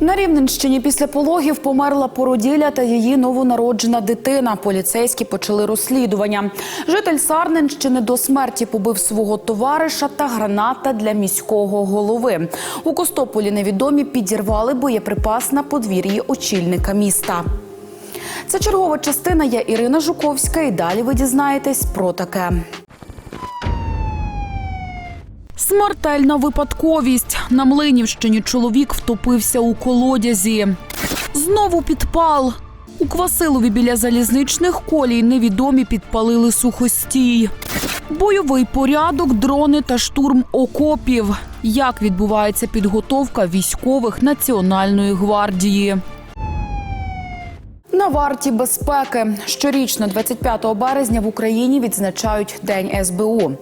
На Рівненщині після пологів померла породілля та її новонароджена дитина. Поліцейські почали розслідування. Житель Сарненщини до смерті побив свого товариша та граната для міського голови. У Костополі невідомі підірвали боєприпас на подвір'ї очільника міста. Це чергова частина. Я Ірина Жуковська. І далі ви дізнаєтесь про таке. Смертельна випадковість. На Млинівщині чоловік втопився у колодязі. Знову підпал. У Квасилові біля залізничних колій невідомі підпалили сухостій. Бойовий порядок, дрони та штурм окопів. Як відбувається підготовка військових Національної гвардії? На варті безпеки щорічно, 25 березня, в Україні відзначають День СБУ.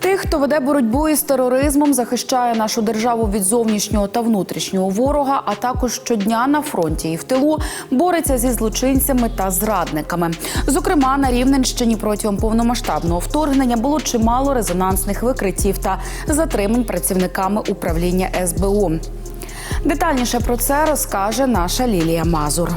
Тих, хто веде боротьбу із тероризмом, захищає нашу державу від зовнішнього та внутрішнього ворога, а також щодня на фронті і в тилу бореться зі злочинцями та зрадниками. Зокрема, на Рівненщині протягом повномасштабного вторгнення було чимало резонансних викриттів та затримань працівниками управління СБУ. Детальніше про це розкаже наша Лілія Мазур.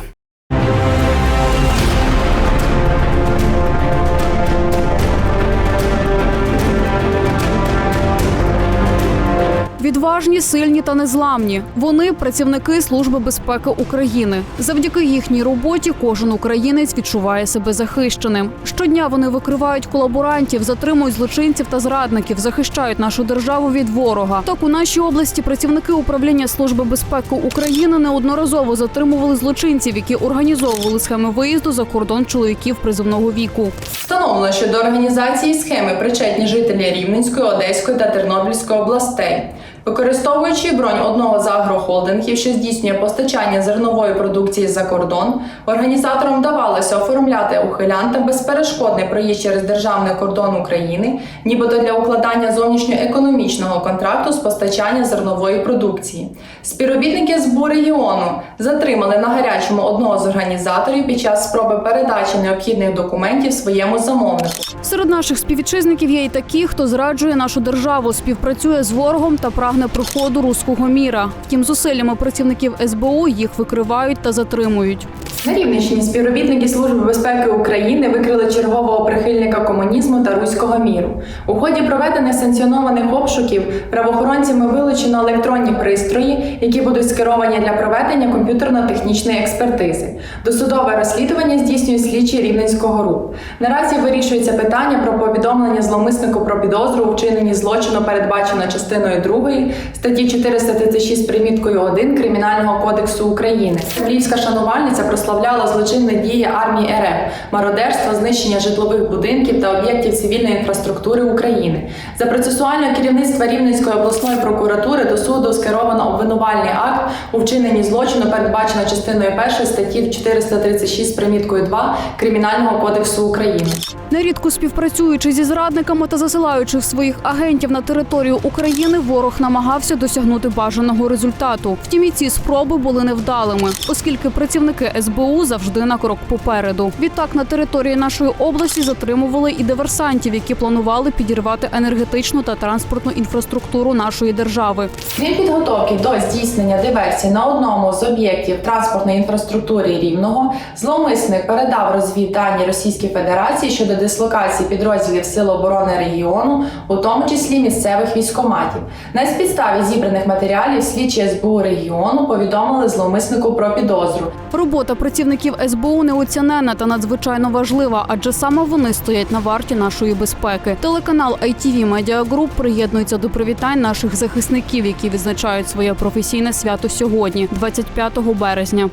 Відважні, сильні та незламні. Вони працівники Служби безпеки України. Завдяки їхній роботі кожен українець відчуває себе захищеним. Щодня вони викривають колаборантів, затримують злочинців та зрадників, захищають нашу державу від ворога. Так у нашій області працівники управління Служби безпеки України неодноразово затримували злочинців, які організовували схеми виїзду за кордон чоловіків призовного віку. Встановлено, що до організації схеми причетні жителі Рівненської, Одеської та Тернопільської областей. Використовуючи бронь одного з агрохолдингів, що здійснює постачання зернової продукції за кордон, організаторам вдавалося оформляти ухилянтам безперешкодний проїзд через державний кордон України, нібито для укладання зовнішньоекономічного контракту з постачання зернової продукції. Співробітники СБУ регіону затримали на гарячому одного з організаторів під час спроби передачі необхідних документів своєму замовнику. Серед наших співвітчизників є і такі, хто зраджує нашу державу, співпрацює з ворогом та прагне приходу руського міра. Втім, зусиллями працівників СБУ їх викривають та затримують. На Рівненщині співробітники Служби безпеки України викрили чергового прихильника комунізму та руського міру. У ході проведених санкціонованих обшуків правоохоронцями вилучено електронні пристрої, які будуть скеровані для проведення комп'ютерно-технічної експертизи. Досудове розслідування здійснює слідчі Рівненського РУП. Наразі вирішується питання про повідомлення зловмиснику про підозру у вчиненні злочину, передбачено частиною 2 статті 436 приміткою 1 Кримінального кодексу України. Львівська шанувальниця прославляла злочинні дії армії РФ, мародерство, знищення житлових будинків та об'єктів цивільної інфраструктури України. За процесуальне керівництво Рівненської обласної прокуратури до суду скеровано обвинувальний акт у вчиненні злочину, передбачено частиною 1 статті 436 приміткою 2 Кримінального кодексу України. Нерідко співпрацюючи зі зрадниками та засилаючи своїх агентів на територію України, ворог намагався досягнути бажаного результату. Втім, і ці спроби були невдалими, оскільки працівники СБУ завжди на крок попереду. Відтак на території нашої області затримували і диверсантів, які планували підірвати енергетичну та транспортну інфраструктуру нашої держави. Крім підготовки до здійснення диверсій на одному з об'єктів транспортної інфраструктури Рівного, зловмисник передав розвіддані Російській Федерації щодо дислокації підрозділів Сил оборони регіону, у тому числі місцевих військоматів. На підставі зібраних матеріалів слідчі СБУ регіону повідомили зловмиснику про підозру. Робота працівників СБУ неоцінена та надзвичайно важлива, адже саме вони стоять на варті нашої безпеки. Телеканал ITV Media Group приєднується до привітань наших захисників, які відзначають своє професійне свято сьогодні, 25 березня.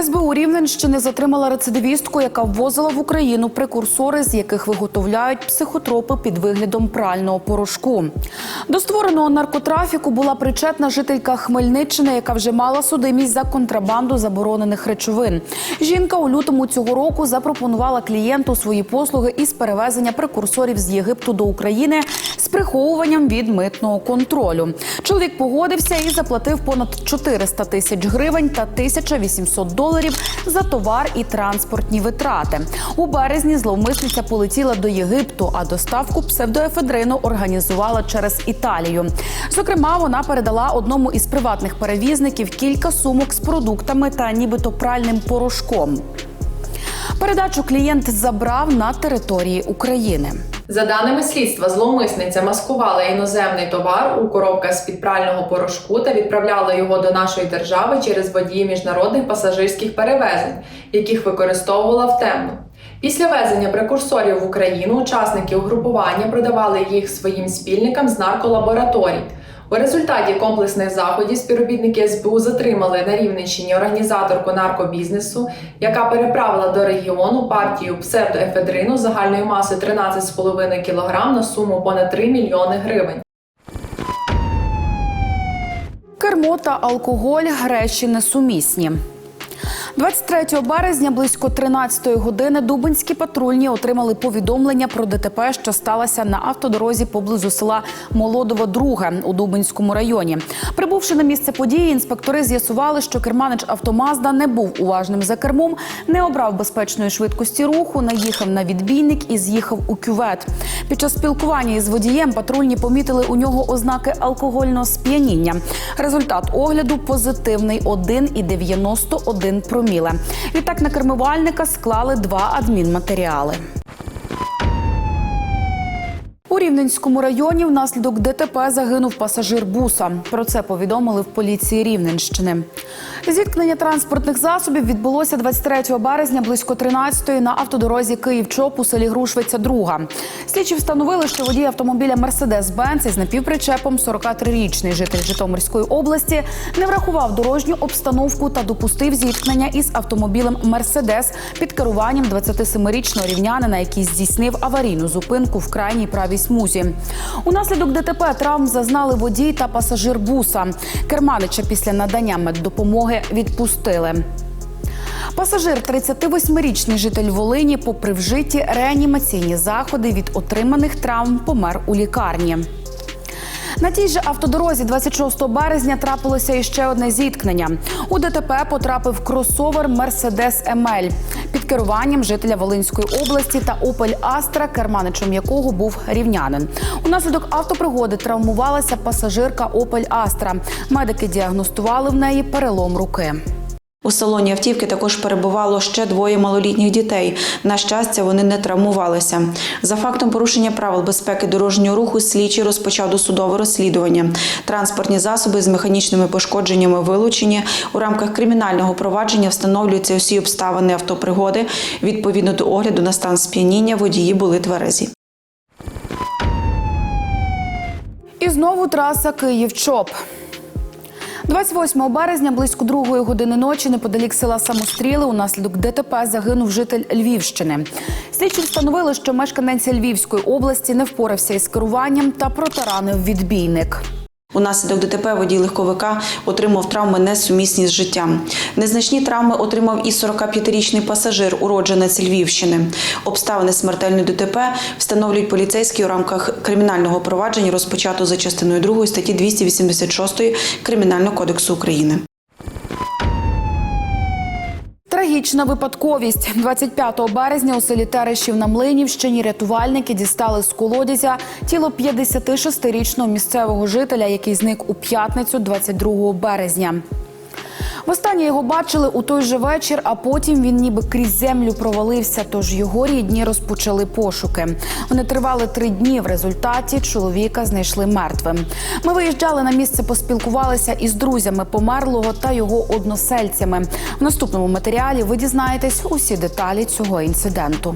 СБУ Рівненщини затримала рецидивістку, яка ввозила в Україну прекурсори, з яких виготовляють психотропи під виглядом прального порошку. До створеного наркотрафіку була причетна жителька Хмельниччини, яка вже мала судимість за контрабанду заборонених речовин. Жінка у лютому цього року запропонувала клієнту свої послуги із перевезення прекурсорів з Єгипту до України з переховуванням від митного контролю. Чоловік погодився і заплатив понад 400 тисяч гривень та 1800 доларів за товар і транспортні витрати. У березні зловмисниця полетіла до Єгипту, а доставку псевдоефедрину організувала через Італію. Зокрема, вона передала одному із приватних перевізників кілька сумок з продуктами та нібито пральним порошком. Передачу клієнт забрав на території України. За даними слідства, зловмисниця маскувала іноземний товар у коробках з-під прального порошку та відправляла його до нашої держави через водії міжнародних пасажирських перевезень, яких використовувала в темну. Після везення прекурсорів в Україну учасники угрупування продавали їх своїм спільникам з нарколабораторій. У результаті комплексних заходів співробітники СБУ затримали на Рівненщині організаторку наркобізнесу, яка переправила до регіону партію псевдоефедрину загальною масою 13,5 кг на суму понад 3 мільйони гривень. Кермо та алкоголь речі несумісні. 23 березня близько 13 години дубинські патрульні отримали повідомлення про ДТП, що сталося на автодорозі поблизу села Молодово Друге у Дубинському районі. Прибувши на місце події, інспектори з'ясували, що керманич автомазда не був уважним за кермом, не обрав безпечної швидкості руху, наїхав на відбійник і з'їхав у кювет. Під час спілкування із водієм патрульні помітили у нього ознаки алкогольного сп'яніння. Результат огляду позитивний 1,91 проміле. Відтак на кермувальника склали два адмінматеріали. У Рівненському районі внаслідок ДТП загинув пасажир буса. Про це повідомили в поліції Рівненщини. Зіткнення транспортних засобів відбулося 23 березня близько 13-ї на автодорозі Київ-Чоп у селі Грушвиця Друга. Слідчі встановили, що водій автомобіля Мерседес-Бенц із напівпричепом 43-річний житель Житомирської області не врахував дорожню обстановку та допустив зіткнення із автомобілем Мерседес під керуванням 27-річного рівнянина, який здійснив аварійну зупинку в крайній правій смузі. Унаслідок ДТП травм зазнали водій та пасажир буса. Керманича після надання меддопомоги відпустили. Пасажир, 38-річний житель Волині, попри вжиті реанімаційні заходи від отриманих травм, помер у лікарні. На тій же автодорозі 26 березня трапилося іще одне зіткнення. У ДТП потрапив кросовер Мерседес Емель під керуванням жителя Волинської області та Опель Астра, керманичем якого був рівнянин. Унаслідок автопригоди травмувалася пасажирка Опель Астра. Медики діагностували в неї перелом руки. У салоні автівки також перебувало ще двоє малолітніх дітей. На щастя, вони не травмувалися. За фактом порушення правил безпеки дорожнього руху слідчий розпочав досудове розслідування. Транспортні засоби з механічними пошкодженнями вилучені. У рамках кримінального провадження встановлюються усі обставини автопригоди. Відповідно до огляду на стан сп'яніння водії були тверезі. І знову траса Київ-Чоп. 28 березня близько другої години ночі неподалік села Самостріли унаслідок ДТП загинув житель Львівщини. Слідчі встановили, що мешканець Львівської області не впорався із керуванням та протаранив відбійник. Унаслідок ДТП водій легковика отримав травми несумісні з життям. Незначні травми отримав і 45-річний пасажир, уродженець Львівщини. Обставини смертельної ДТП встановлюють поліцейські у рамках кримінального провадження, розпочато за частиною 2 статті 286 Кримінального кодексу України. Трагічна випадковість. 25 березня у селі Терешів на Млинівщині рятувальники дістали з колодязя тіло 56-річного місцевого жителя, який зник у п'ятницю 22 березня. Востаннє його бачили у той же вечір, а потім він ніби крізь землю провалився. Тож його рідні розпочали пошуки. Вони тривали три дні. В результаті чоловіка знайшли мертвим. Ми виїжджали на місце, поспілкувалися із друзями померлого та його односельцями. В наступному матеріалі ви дізнаєтесь усі деталі цього інциденту.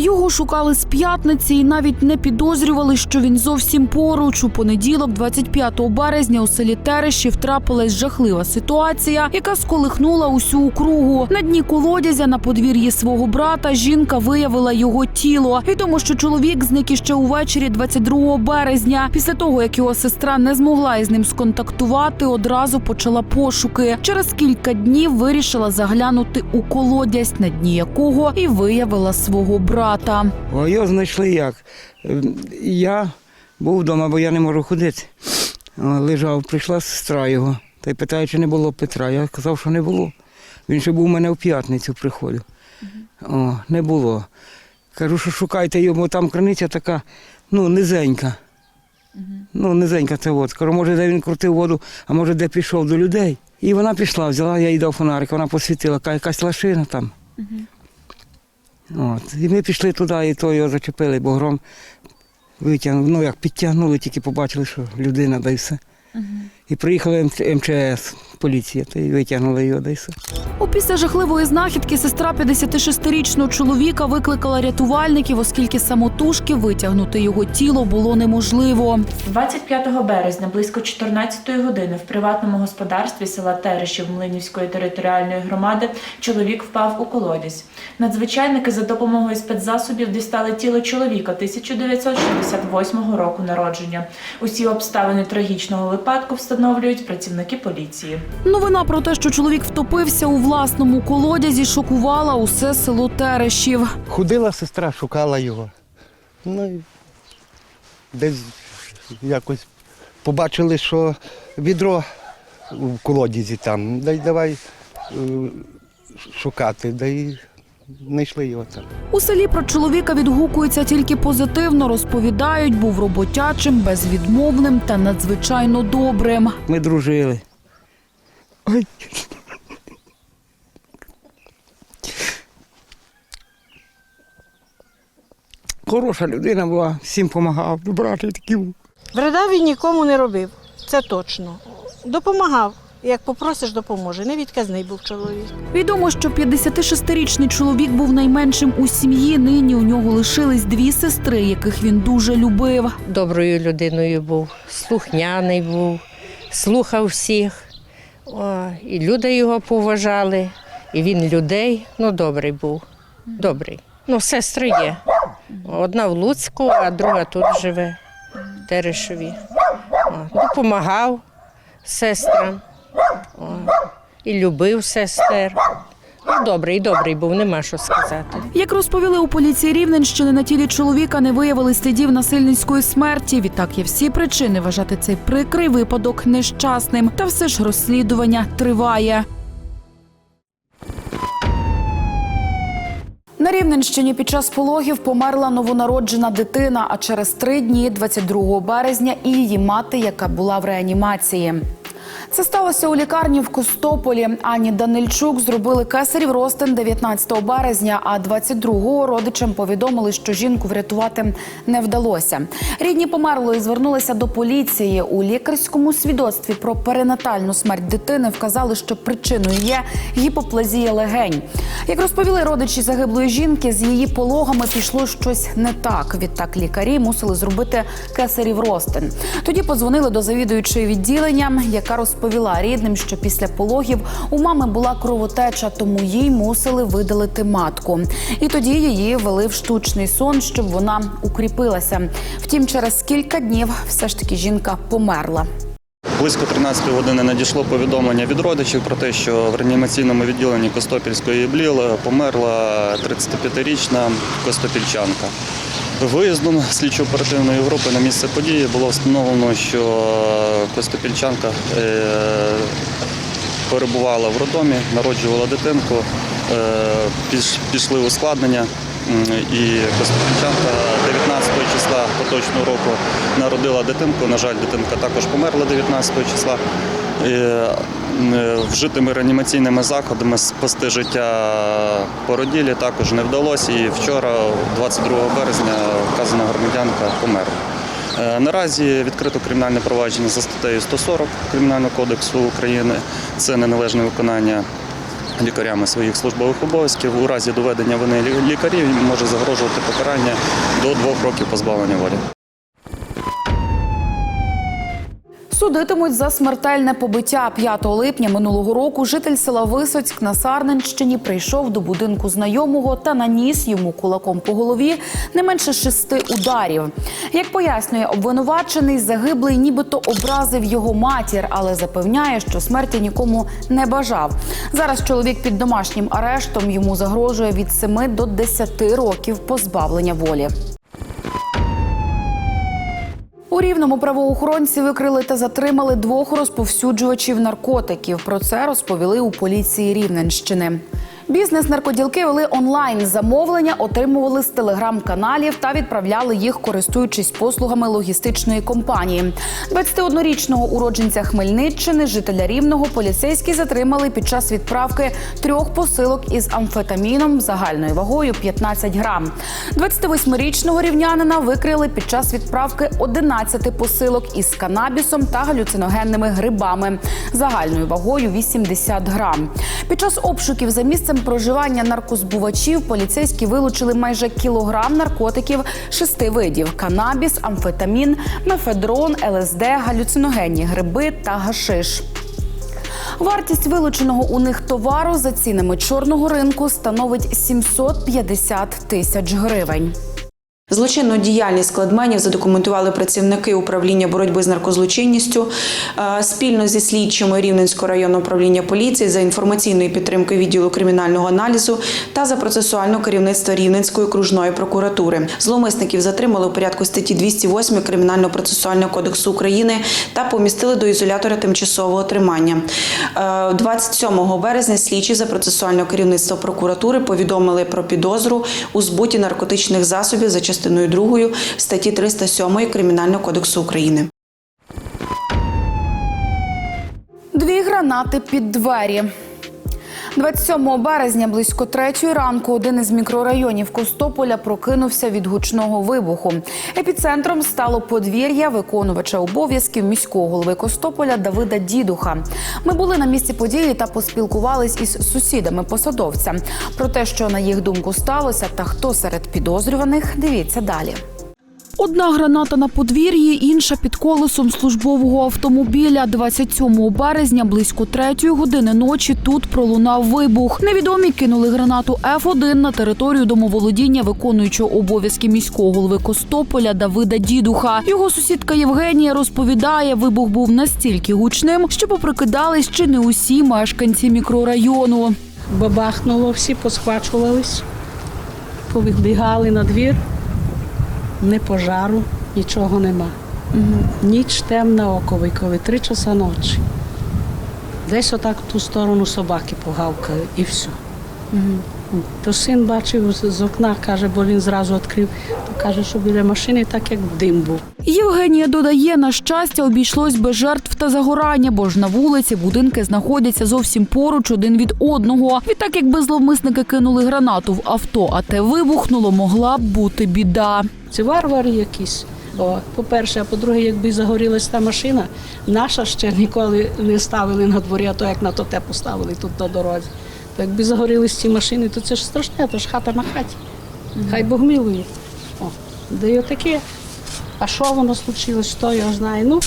Його шукали з п'ятниці і навіть не підозрювали, що він зовсім поруч. У понеділок, 25 березня, у селі Терешів трапилась жахлива ситуація, яка сколихнула усю округу. На дні колодязя на подвір'ї свого брата жінка виявила його тіло. Відомо, що чоловік зник іще увечері 22 березня. Після того, як його сестра не змогла із ним сконтактувати, одразу почала пошуки. Через кілька днів вирішила заглянути у колодязь, на дні якого і виявила свого брата. А його знайшли як? Е, Я Був вдома, бо я не можу ходити. Лежав, прийшла сестра його та й питає, чи не було Петра. Я казав, що не було. Він ще був у мене в п'ятницю приходив. О, не було. Кажу, що шукайте його, бо там криниця така, ну, низенька. Ну, низенька це от. Кажу, може, де він крутив воду, а може, де пішов до людей. І вона пішла, взяла, я їй дав фонарик, вона посвітила, якась лашина там. От. І ми пішли туди, і то його зачепили, бо гром витягнув. ну як підтягнули, тільки побачили, що людина да й все. І приїхали МЧС, поліція, та й витягнули його да й все. Опісля жахливої знахідки сестра 56-річного чоловіка викликала рятувальників, оскільки самотужки витягнути його тіло було неможливо. 25 березня близько 14 години в приватному господарстві села Терешів Млинівської територіальної громади чоловік впав у колодязь. Надзвичайники за допомогою спецзасобів дістали тіло чоловіка 1968 року народження. Усі обставини трагічного випадку встановлюють працівники поліції. Новина про те, що чоловік втопився у власному колодязі, шокувала усе село Терешів. Ходила сестра, шукала його. Ну, і десь якось побачили, що відро в колодязі там. Да й давай е, шукати, да й знайшли його там. У селі про чоловіка відгукуються тільки позитивно. Розповідають, був роботячим, безвідмовним та надзвичайно добрим. Ми дружили. Ой. Хороша людина була, всім допомагав, добрачий такий був. Вреда він нікому не робив, це точно. Допомагав. Як попросиш, допоможе. Невідказний був чоловік. Відомо, що 56-річний чоловік був найменшим у сім'ї. Нині у нього лишились дві сестри, яких він дуже любив. доброю людиною був, слухняний був, слухав всіх. О, і люди його поважали, і він людей. Ну, добрий був. Добрий. Ну, сестри є. Одна в Луцьку, а друга тут живе, в Терешеві. Допомагав сестрам. І любив сестер. Ну, добрий, добрий був, нема що сказати. Як розповіли у поліції Рівненщини, на тілі чоловіка не виявили слідів насильницької смерті. Відтак є всі причини вважати цей прикрий випадок нещасним. Та все ж розслідування триває. На Рівненщині під час пологів померла новонароджена дитина. А через три дні, 22 березня, і її мати, яка була в реанімації. Це сталося у лікарні в Костополі. Ані Данильчук зробили кесарів розтин 19 березня, а 22-го родичам повідомили, що жінку врятувати не вдалося. Рідні померлої звернулися до поліції. У лікарському свідоцтві про перинатальну смерть дитини вказали, що причиною є гіпоплазія легень. Як розповіли родичі загиблої жінки, з її пологами пішло щось не так. Відтак лікарі мусили зробити кесарів розтин. Тоді подзвонили до завідуючої відділення, яка розповіла рідним, що після пологів у мами була кровотеча, тому їй мусили видалити матку. І тоді її вели в штучний сон, щоб вона укріпилася. Втім, через кілька днів все ж таки жінка померла. Близько 13 години надійшло повідомлення від родичів про те, що в реанімаційному відділенні Костопільської БЛІЛ померла 35-річна Костопільчанка. Виїздом слідчо-оперативної групи на місце події було встановлено, що Костопільчанка е, перебувала в роддомі, народжувала дитинку, е, пішли ускладнення. І Костопільчанка 19 числа поточного року народила дитинку. На жаль, дитинка також померла 19 числа. Е, Вжитими реанімаційними заходами спасти життя породілі також не вдалося. І вчора, 22 березня, вказана громадянка померла. Е, Наразі відкрито кримінальне провадження за статтею 140 Кримінального кодексу України. Це неналежне виконання лікарями своїх службових обов'язків. У разі доведення вини лікарів може загрожувати покарання до двох років позбавлення волі. Судитимуть за смертельне побиття 5 липня минулого року. Житель села Висоцьк на Сарненщині прийшов до будинку знайомого та наніс йому кулаком по голові не менше шести ударів. Як пояснює обвинувачений, загиблий нібито образив його матір, але запевняє, що смерті нікому не бажав. Зараз чоловік під домашнім арештом йому загрожує від 7 до 10 років позбавлення волі. У рівному правоохоронці викрили та затримали двох розповсюджувачів наркотиків. Про це розповіли у поліції Рівненщини. Бізнес-наркоділки вели онлайн замовлення, отримували з телеграм-каналів та відправляли їх, користуючись послугами логістичної компанії. 21-річного уродженця Хмельниччини, жителя Рівного, поліцейські затримали під час відправки трьох посилок із амфетаміном загальною вагою 15 грам. 28-річного рівнянина викрили під час відправки 11 посилок із канабісом та галюциногенними грибами загальною вагою 80 грам. Під час обшуків за місцем проживання наркозбувачів поліцейські вилучили майже кілограм наркотиків шести видів: канабіс, амфетамін, мефедрон, ЛСД, галюциногенні гриби та гашиш. Вартість вилученого у них товару за цінами чорного ринку становить 750 тисяч гривень. Злочинну діяльність складменів задокументували працівники управління боротьби з наркозлочинністю е, спільно зі слідчими Рівненського районного управління поліції за інформаційною підтримкою відділу кримінального аналізу та за процесуального керівництва Рівненської окружної прокуратури. Зловмисників затримали у порядку статті 208 Кримінального процесуального кодексу України та помістили до ізолятора тимчасового тримання. Е, 27 березня слідчі за процесуального керівництва прокуратури повідомили про підозру у збуті наркотичних засобів за частиною 2 статті 307 Кримінального кодексу України. Дві гранати під двері. 27 березня близько третьої ранку один із мікрорайонів Костополя прокинувся від гучного вибуху. Епіцентром стало подвір'я виконувача обов'язків міського голови Костополя Давида Дідуха. Ми були на місці події та поспілкувались із сусідами посадовця. Про те, що на їх думку сталося, та хто серед підозрюваних, дивіться далі. Одна граната на подвір'ї, інша під колесом службового автомобіля. 27 березня близько третьої години ночі тут пролунав вибух. Невідомі кинули гранату Ф1 на територію домоволодіння виконуючого обов'язки міського голови Костополя Давида Дідуха. Його сусідка Євгенія розповідає, вибух був настільки гучним, що поприкидались чи не усі мешканці мікрорайону. Бабахнуло, всі посхвачувались, повибігали на двір. Не пожару, нічого нема. Ніч темна оковий, коли три часа ночі. Десь отак в ту сторону собаки погавкали і все. То син бачив з окна, каже, бо він зразу відкрив, то каже, що біля машини так як дим був. Євгенія додає, на щастя, обійшлось без жертв та загорання, бо ж на вулиці будинки знаходяться зовсім поруч один від одного. Відтак, якби зловмисники кинули гранату в авто, а те вибухнуло, могла б бути біда. Це варвари якісь. О, по-перше, а по-друге, якби загорілась та машина, наша ще ніколи не ставили на дворі, а то як на то те поставили тут на дорозі. То якби загорілись ці машини, то це ж страшне, то ж хата на хаті. Хай Бог милує. О, де й отаке. А що воно случилось, що я знаю. Ну,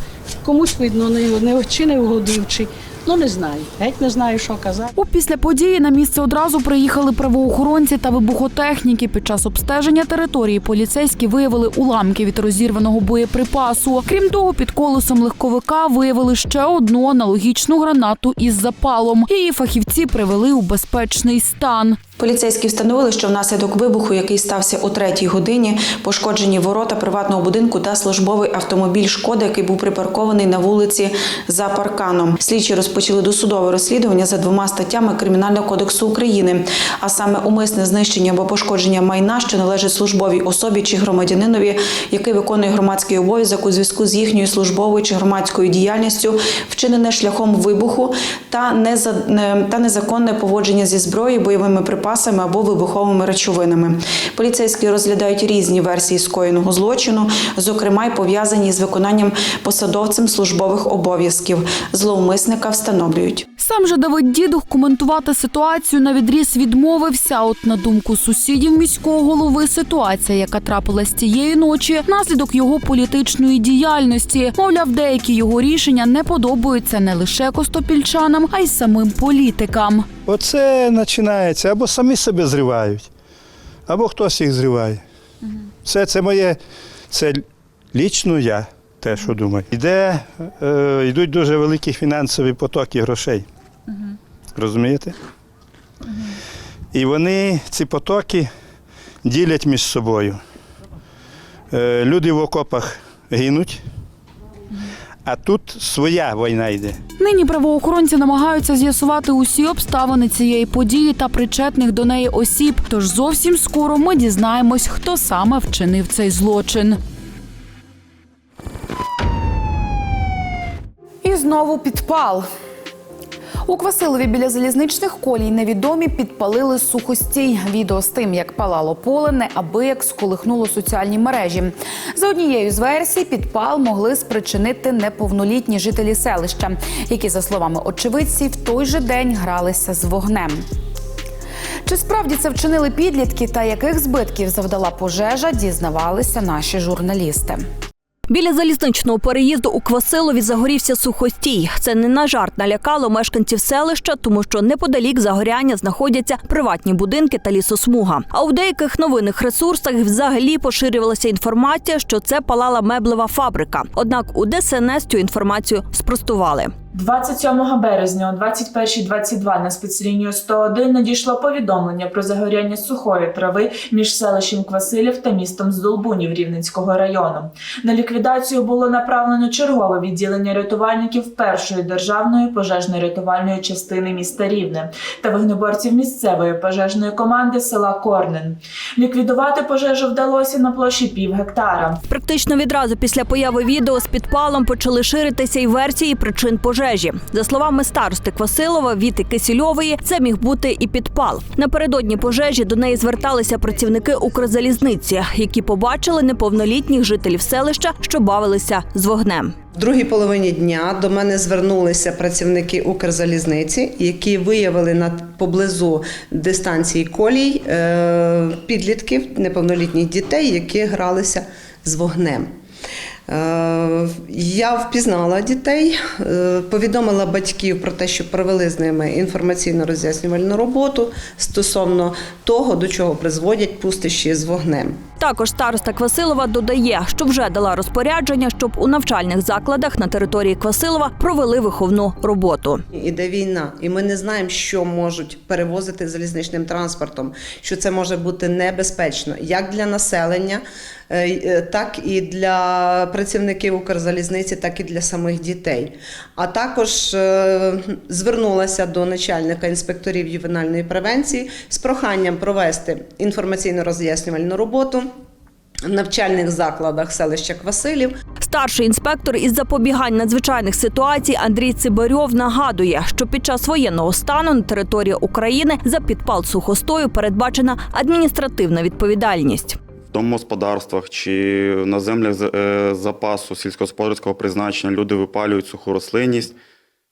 комусь видно, не, не чи не вгодив, чи ну не знаю. Геть не знаю, що казати. У після події на місце одразу приїхали правоохоронці та вибухотехніки. Під час обстеження території поліцейські виявили уламки від розірваного боєприпасу. Крім того, під колесом легковика виявили ще одну аналогічну гранату із запалом. Її фахівці привели у безпечний стан. Поліцейські встановили, що внаслідок вибуху, який стався о третій годині, пошкоджені ворота приватного будинку та службовий автомобіль «Шкода», який був припаркований на вулиці за парканом. Слідчі розпочали досудове розслідування за двома статтями Кримінального кодексу України, а саме умисне знищення або пошкодження майна, що належить службовій особі чи громадянинові, який виконує громадський обов'язок у зв'язку з їхньою службовою чи громадською діяльністю, вчинене шляхом вибуху та та незаконне поводження зі зброєю, бойовими припасами або вибуховими речовинами. Поліцейські розглядають різні версії скоєного злочину, зокрема й пов'язані з виконанням посадовцем службових обов'язків. Зловмисника встановлюють. Сам же Давид Дідух коментувати ситуацію на відріз відмовився. От на думку сусідів міського голови, ситуація, яка трапилась тієї ночі, наслідок його політичної діяльності. Мовляв, деякі його рішення не подобаються не лише костопільчанам, а й самим політикам. Оце починається, або самі себе зривають, або хтось їх зриває. Все це моє, це лічно я, те, що думаю. Іде, е, йдуть дуже великі фінансові потоки грошей. Розумієте? І вони ці потоки ділять між собою. Е, люди в окопах гинуть, А тут своя війна йде. Нині правоохоронці намагаються з'ясувати усі обставини цієї події та причетних до неї осіб. Тож зовсім скоро ми дізнаємось, хто саме вчинив цей злочин. І знову підпал. У Квасилові біля залізничних колій невідомі підпалили сухостій. Відео з тим, як палало поле, неабияк сколихнуло соціальні мережі. За однією з версій, підпал могли спричинити неповнолітні жителі селища, які, за словами очевидців, в той же день гралися з вогнем. Чи справді це вчинили підлітки та яких збитків завдала пожежа, дізнавалися наші журналісти. Біля залізничного переїзду у Квасилові загорівся сухостій. Це не на жарт налякало мешканців селища, тому що неподалік загоряння знаходяться приватні будинки та лісосмуга. А у деяких новинних ресурсах взагалі поширювалася інформація, що це палала меблева фабрика. Однак у ДСНС цю інформацію спростували. 27 березня о 21.22 на спецлінію 101 надійшло повідомлення про загоряння сухої трави між селищем Квасилів та містом Здолбунів Рівненського району. На ліквідацію було направлено чергове відділення рятувальників першої державної пожежно-рятувальної частини міста Рівне та вогнеборців місцевої пожежної команди села Корнен. Ліквідувати пожежу вдалося на площі пів гектара. Практично відразу після появи відео з підпалом почали ширитися й версії причин пожежі. За словами старости Квасилова Віти Кисільової, це міг бути і підпал. Напередодні пожежі до неї зверталися працівники Укрзалізниці, які побачили неповнолітніх жителів селища, що бавилися з вогнем. В другій половині дня до мене звернулися працівники Укрзалізниці, які виявили на поблизу дистанції колій е, підлітків, неповнолітніх дітей, які гралися з вогнем. Е, Я впізнала дітей, е, повідомила батьків про те, що провели з ними інформаційно-роз'яснювальну роботу стосовно того, до чого призводять пустощі з вогнем. Також староста Квасилова додає, що вже дала розпорядження, щоб у навчальних закладах на території Квасилова провели виховну роботу. Іде війна, і ми не знаємо, що можуть перевозити залізничним транспортом, що це може бути небезпечно як для населення, е, так і для працівників Укрзалізниці, так і для самих дітей. А також е, звернулася до начальника інспекторів ювенальної превенції з проханням провести інформаційно-роз'яснювальну роботу. В навчальних закладах селища Квасилів Старший інспектор із запобігань надзвичайних ситуацій Андрій Цибарьов нагадує, що під час воєнного стану на території України за підпал сухостою передбачена адміністративна відповідальність. Домогосподарствах чи на землях е, запасу сільськогосподарського призначення люди випалюють суху рослинність,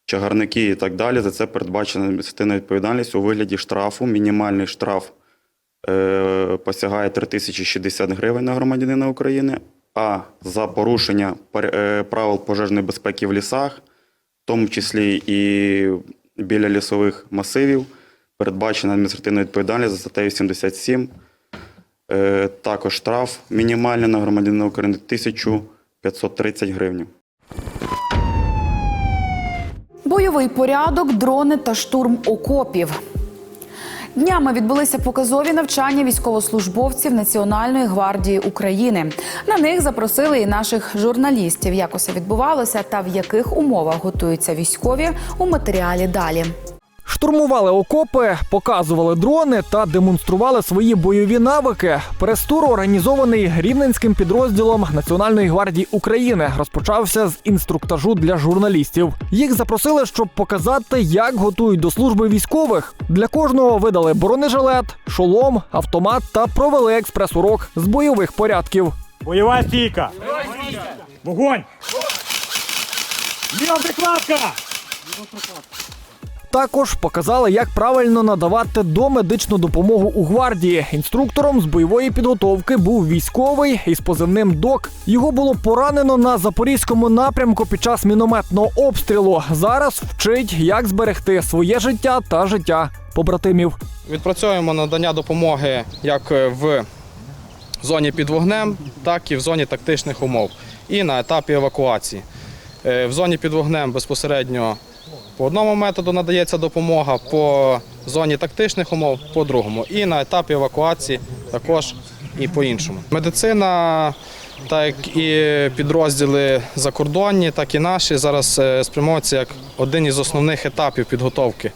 чагарники і так далі. За це передбачена адміністративна відповідальність у вигляді штрафу. Мінімальний штраф е, посягає 3060 гривень на громадянина України. А за порушення е, правил пожежної безпеки в лісах, в тому числі і біля лісових масивів, передбачена адміністративна відповідальність за статтею 77. Е, Також штраф мінімальний на громадянина України 1530 гривень. Бойовий порядок, дрони та штурм окопів. Днями відбулися показові навчання військовослужбовців Національної гвардії України. На них запросили і наших журналістів. Як усе відбувалося та в яких умовах готуються військові у матеріалі далі. Штурмували окопи, показували дрони та демонстрували свої бойові навики. Прес-тур, організований рівненським підрозділом Національної гвардії України, розпочався з інструктажу для журналістів. Їх запросили, щоб показати, як готують до служби військових. Для кожного видали бронежилет, шолом, автомат та провели експрес-урок з бойових порядків. Бойова стійка. Вогонь. Ліва прикладка. Також показали, як правильно надавати домедичну допомогу у гвардії. Інструктором з бойової підготовки був військовий із позивним ДОК. Його було поранено на запорізькому напрямку під час мінометного обстрілу. Зараз вчить, як зберегти своє життя та життя побратимів. Відпрацьовуємо надання допомоги як в зоні під вогнем, так і в зоні тактичних умов і на етапі евакуації. Е, В зоні під вогнем безпосередньо по одному методу надається допомога, по зоні тактичних умов по другому. І на етапі евакуації також і по іншому. Медицина так і підрозділи закордонні, так і наші зараз е, спрямовуються як один із основних етапів підготовки.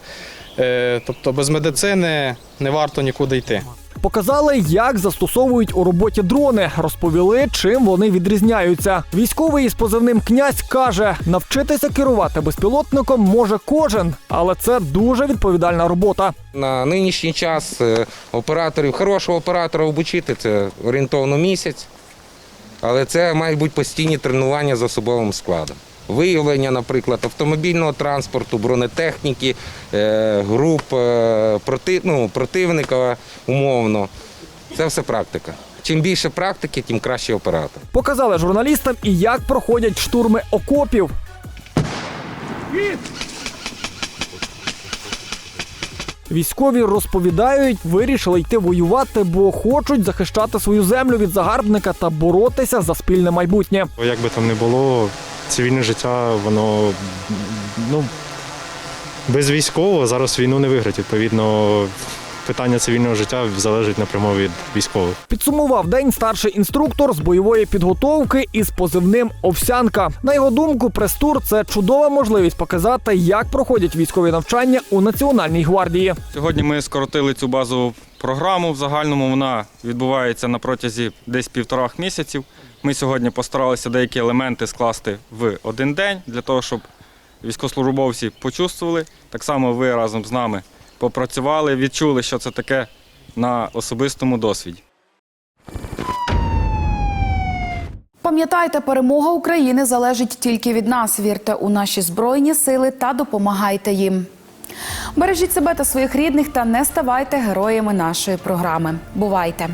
Е, Тобто без медицини не варто нікуди йти. Показали, як застосовують у роботі дрони, розповіли, чим вони відрізняються. Військовий із позивним князь каже: навчитися керувати безпілотником може кожен, але це дуже відповідальна робота. На нинішній час е, операторів, хорошого оператора обучити це орієнтовно місяць, але це мають бути постійні тренування з особовим складом. Виявлення, наприклад, автомобільного транспорту, бронетехніки, е, груп е, проти, ну, противника умовно. Це все практика. Чим більше практики, тим краще оператор. Показали журналістам і як проходять штурми окопів. Військові розповідають, вирішили йти воювати, бо хочуть захищати свою землю від загарбника та боротися за спільне майбутнє. Як би там не було, цивільне життя, воно ну, без військового зараз війну не виграти. Відповідно, питання цивільного життя залежить напряму від військових. Підсумував день старший інструктор з бойової підготовки із позивним Овсянка. На його думку, прес-тур – це чудова можливість показати, як проходять військові навчання у Національній гвардії. Сьогодні ми скоротили цю базову програму. В загальному вона відбувається на протязі десь півторах місяців. Ми сьогодні постаралися деякі елементи скласти в один день для того, щоб військовослужбовці почувствували. Так само ви разом з нами попрацювали, відчули, що це таке на особистому досвіді. Пам'ятайте, перемога України залежить тільки від нас. Вірте у наші збройні сили та допомагайте їм. Бережіть себе та своїх рідних та не ставайте героями нашої програми. Бувайте!